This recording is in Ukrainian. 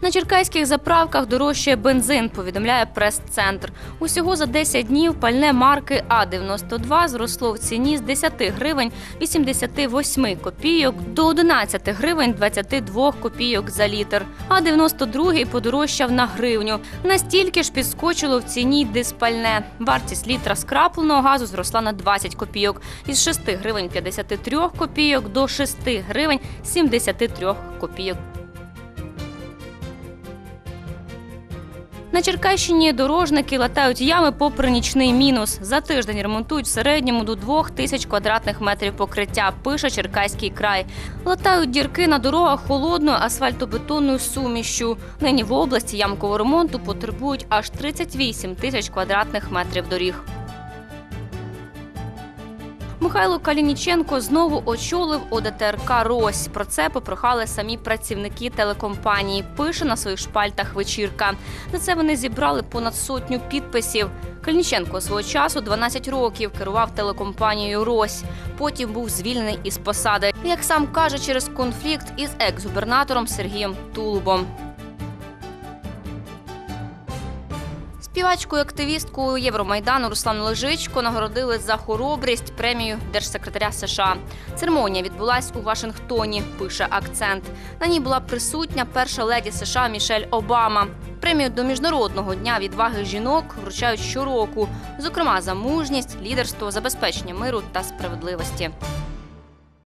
На черкаських заправках дорожчає бензин, повідомляє прес-центр. Усього за 10 днів пальне марки А-92 зросло в ціні з 10 гривень 88 копійок до 11 гривень 22 копійок за літр. А-92 подорожчав на гривню. Настільки ж підскочило в ціні диспальне. Вартість літра скрапленого газу зросла на 20 копійок із 6 гривень 53 копійок до 6 гривень 73 копійок. На Черкащині дорожники латають ями попри нічний мінус. За тиждень ремонтують в середньому до двох тисяч квадратних метрів покриття. Пише Черкаський край. Латають дірки на дорогах холодною асфальтобетонною сумішю. Нині в області ямкового ремонту потребують аж 38 тисяч квадратних метрів доріг. Михайло Калініченко знову очолив ОДТРК Рось. Про це попрохали самі працівники телекомпанії. Пише на своїх шпальтах вечірка. За це вони зібрали понад сотню підписів. Калініченко свого часу 12 років керував телекомпанією Рось. Потім був звільнений із посади. Як сам каже, через конфлікт із екс-губернатором Сергієм Тулубом. Співачкою активісткою Євромайдану Руслану Лежичко нагородили за хоробрість премію держсекретаря США. Церемонія відбулась у Вашингтоні. Пише акцент. На ній була присутня перша леді США Мішель Обама. Премію до міжнародного дня відваги жінок вручають щороку, зокрема за мужність, лідерство, забезпечення миру та справедливості.